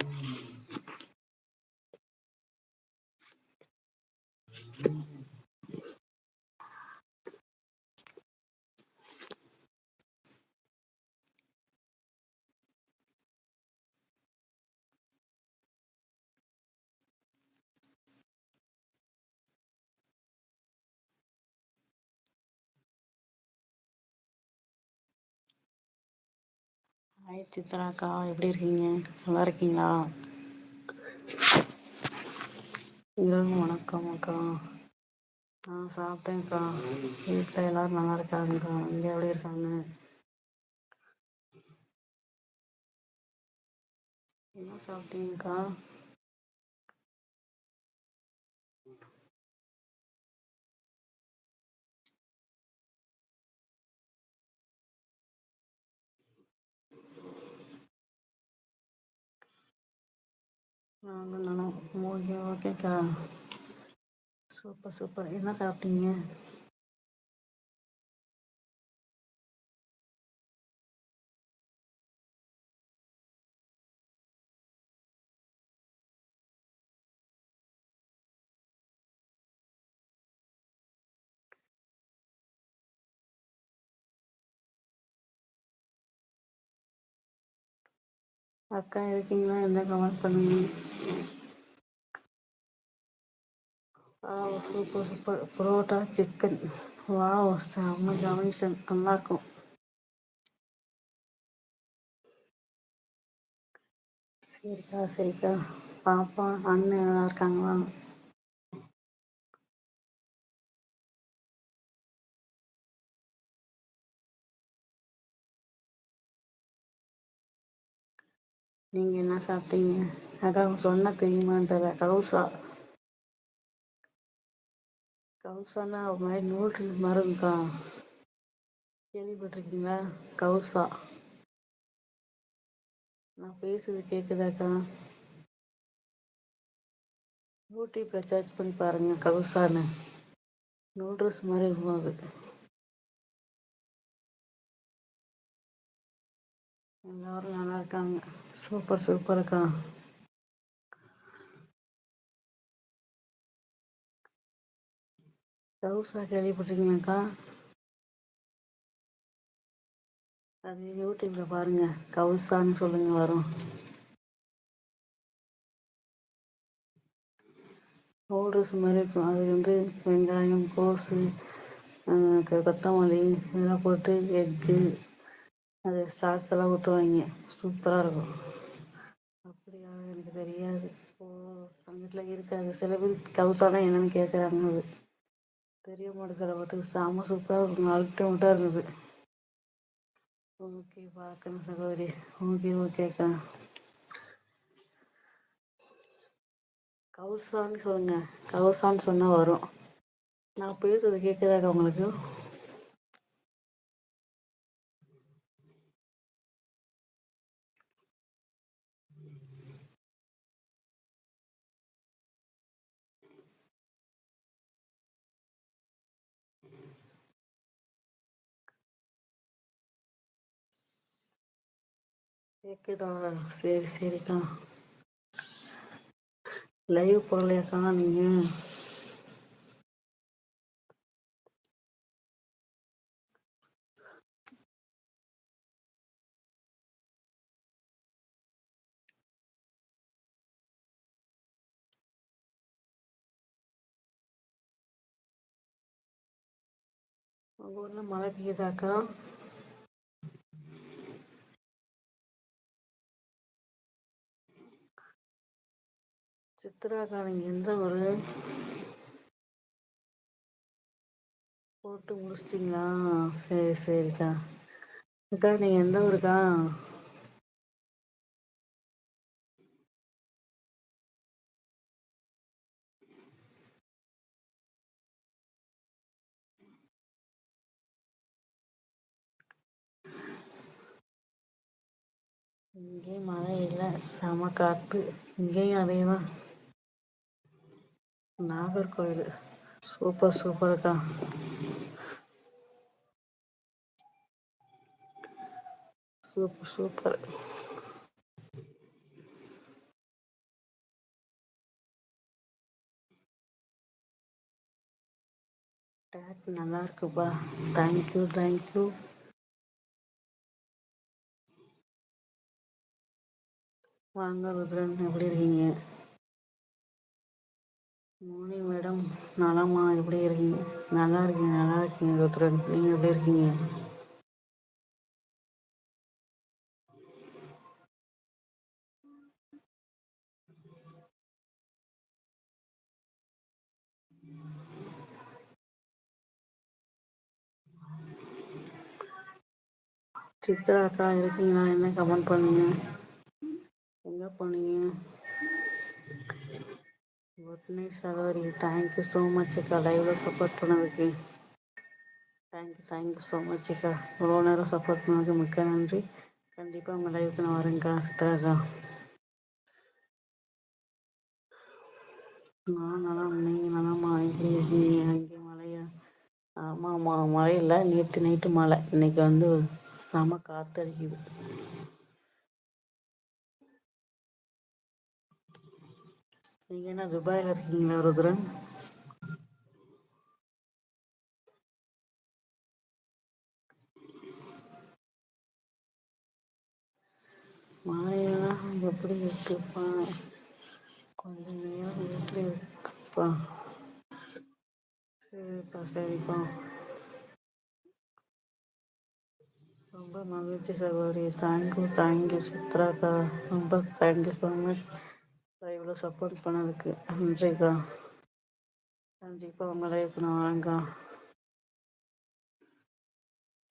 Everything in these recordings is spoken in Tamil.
Mm-hmm. ஹாய் சித்ராக்கா. எப்படி இருக்கீங்க? நல்லா இருக்கீங்களா? இரவு வணக்கம் அக்கா. நான் சாப்பிட்டேன்க்கா. வீட்டில் எல்லாரும் நல்லா இருக்காங்கக்கா. இங்கே எப்படி இருக்காங்க? என்ன சாப்பிட்டீங்கக்கா? நாங்கள் நானும் ஓகே ஓகேக்கா. Super super. என்ன சாப்பிட்டீங்க? அக்கா இருக்கீங்களா? என்ன கமெண்ட் பண்ணுங்க. ஆ சூப்பர் சூப்பர் புரோட்டா சிக்கன் வா செம்ம காம்பினேஷன் நல்லாயிருக்கும் சரிக்கா சரிக்கா. பாப்பா அண்ணன் நல்லா இருக்காங்களா? நீங்கள் என்ன சாப்பிட்டீங்க? அக்கா சொன்ன தெரியுமான்றத. கவுசா. கவுசானா ஒரு மாதிரி நூல்ஸ் மருங்கக்கா கேள்விப்பட்டிருக்கீங்களா? கவுசா. நான் பேசுறது கேட்குதாக்கா யூடியூப்பில் சர்ச் பண்ணி பாருங்கள் கவுசான்னு. நூடுல்ஸ் மாதிரி இருக்கும் அது. எல்லோரும் நல்லா இருக்காங்க. சூப்பர் சூப்பர்க்கா கவுசா கேள்விப்பட்டிருக்கீங்களாக்கா? அது யூடியூப்பில் பாருங்கள் கவுசான்னு சொல்லுங்க வரும். நூடுல்ஸ் மாதிரி இருக்கும். அது வந்து வெங்காயம் கோஸு கொத்தமல்லி இதெல்லாம் போட்டு எக்கு அது சாஸ் எல்லாம் ஊற்றுவாங்க சூப்பராக இருக்கும். தெரியாது. ஓ வீட்டில் இருக்காது சில பேர் கவுசானா என்னென்னு கேட்குறாங்க அது தெரிய மாட்டேங்கிற பார்த்துக்கு செம சூப்பராக இருக்கும் அல்டிமேட்டாக இருக்குது ஓகே பார்க்கணும் சகோதரி. ஓகே ஓகேக்கா கவுசான்னு சொல்லுங்க. கவுசான்னு சொன்னால் வரும். நான் பேசுறது கேட்குறாங்க உங்களுக்கு? கேட்குதா சரி சரிக்கா. லைவ் போடலையாக்கா நீங்கள் உங்கள் ஊரில் மழை பெய்யுதாக்கா? சித்ராக்காரங்க எந்த ஒரு போட்டு முடிச்சிட்டிங்களா? சரி சரிக்கா. அக்கா நீங்கள் எந்த ஊருக்கா? இங்கே மழை இல்லை. செம காத்து. இங்கேயும் அதே தான் நாகர்கோவில். சூப்பர் சூப்பர்க்கா சூப்பர் சூப்பர். டேட் நல்லா இருக்குப்பா. தேங்க்யூ தேங்க்யூ வாங்க ருத்ரன் எப்படி இருக்கீங்க? மோனி மேடம் நலமா எப்படி இருக்கீங்க? நல்லா இருக்கீங்க நல்லா இருக்கீங்க ருத்ரன் நீங்கள் எப்படி இருக்கீங்க? சித்ரா அக்கா இருக்கீங்களா? என்ன கமெண்ட் பண்ணீங்க? எங்கே போனீங்க குட் நைட் சகோதரி தேங்க்யூ ஸோ மச் அக்கா லைவ்ல சப்போர்ட் பண்ணதுக்கு. தேங்க்யூ தேங்க்யூ ஸோ மச் அக்கா இவ்வளோ நேரம் சப்போர்ட் பண்ணதுக்கு மிக்க நன்றி. கண்டிப்பாக உங்கள் லைவுக்கு நான் வரேங்க்கா சித்தாக்கா நான் நல்லா நீங்கள் நலமா? எப்படி இருக்கீங்க அங்கே மழையா ஆமாம் மழை இல்லை. நேற்று நைட்டு மழை இன்னைக்கு வந்து செம காற்றடிக்குது நீங்கள் என்ன துபாயில் இருக்கீங்களா ருத்ரன் மழையெல்லாம் எப்படி இருக்குப்பா? கொஞ்ச நேரம் வீட்டில் இருக்குப்பா. சரிப்பா சரிப்பா. ரொம்ப மகிழ்ச்சி சகோதரி. தேங்க்யூ தேங்க்யூ சித்ராக்கா. ரொம்ப தேங்க்யூ ஸோ மச் சப்போர்ட் பண்ணதுக்கு நன்றிக்கா. கண்டிப்பாக உங்கள் லைஃப் நான் வரேங்க்கா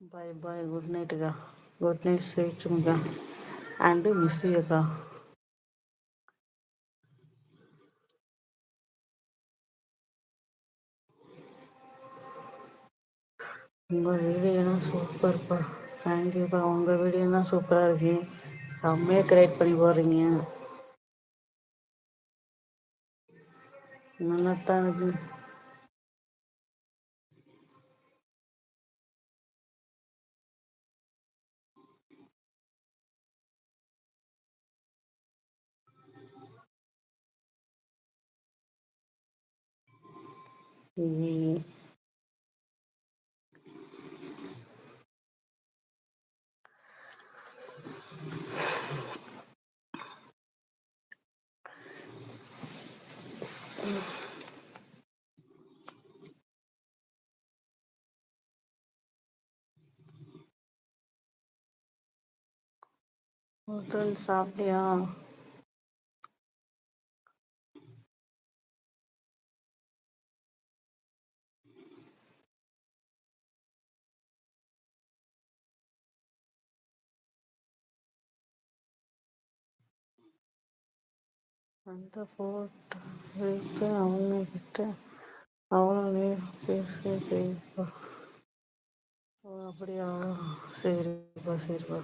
பாய் பாய் குட் நைட்டுக்கா குட் நைட் ஸ்வீட்ஸுங்கக்கா அண்டு மிஸ் யூக்கா உங்கள் வீடியோலாம் சூப்பர்ப்பா தேங்க்யூப்பா உங்கள் வீடியோலாம் சூப்பராக இருக்கு. செம்மையாக கிரியேட் பண்ணி போடுறீங்க. நல்லா தான் ஹோட்டல் சாப்பிட்டியா? அந்த ஃபோட்டோ அவங்க கிட்ட அவ்வளோ நேரம் பேசியிருப்பா ஓ அப்படியா? சரிப்பா சரிப்பா.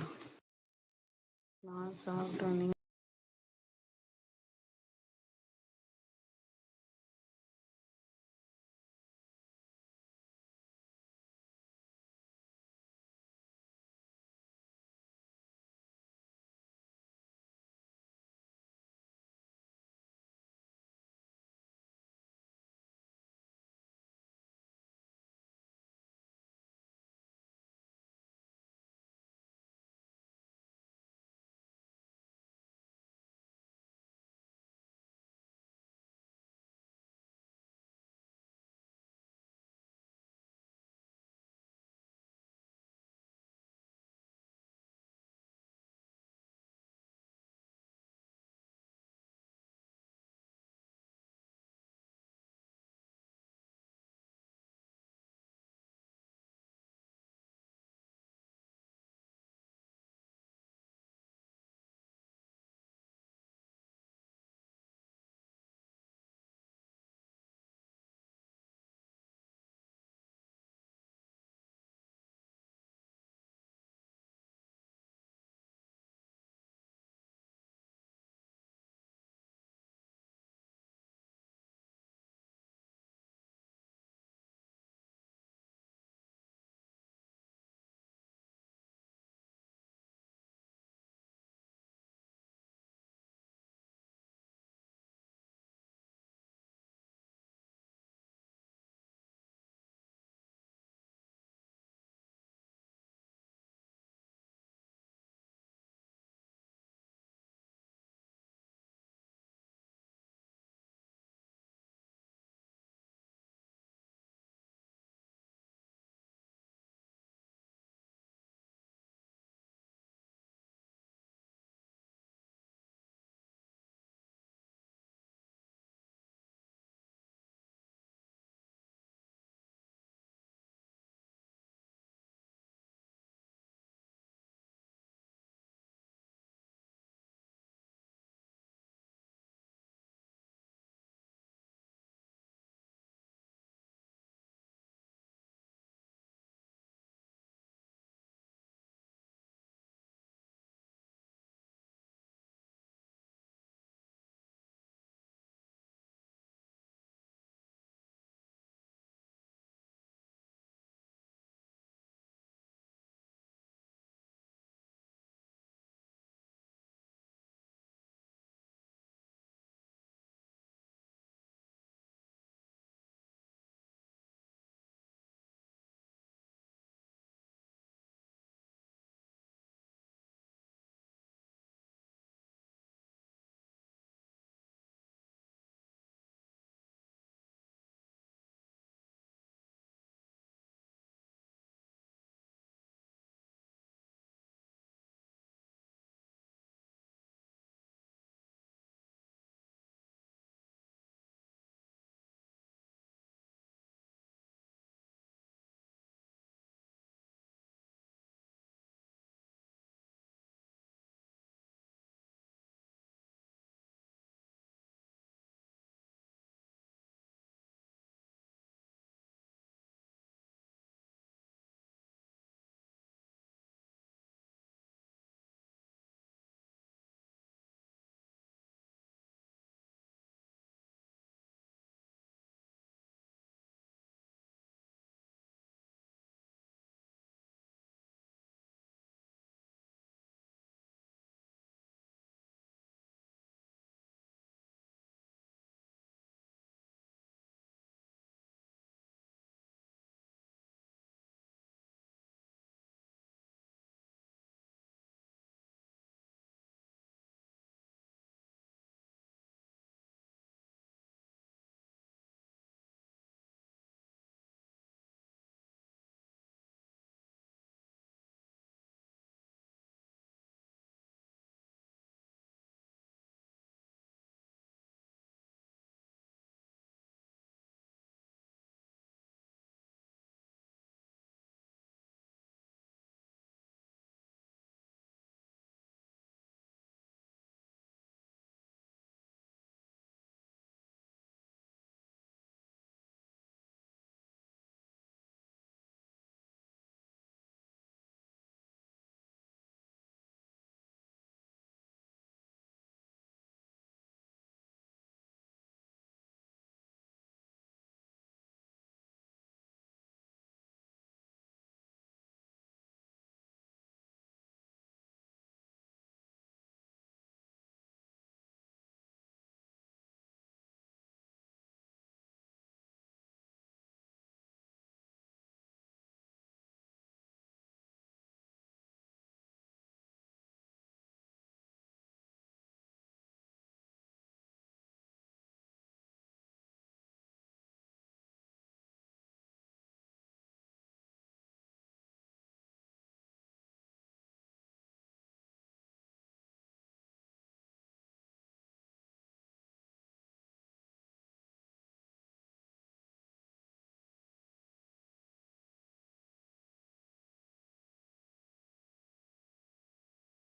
நான் சாப்பிட்டேன் நீ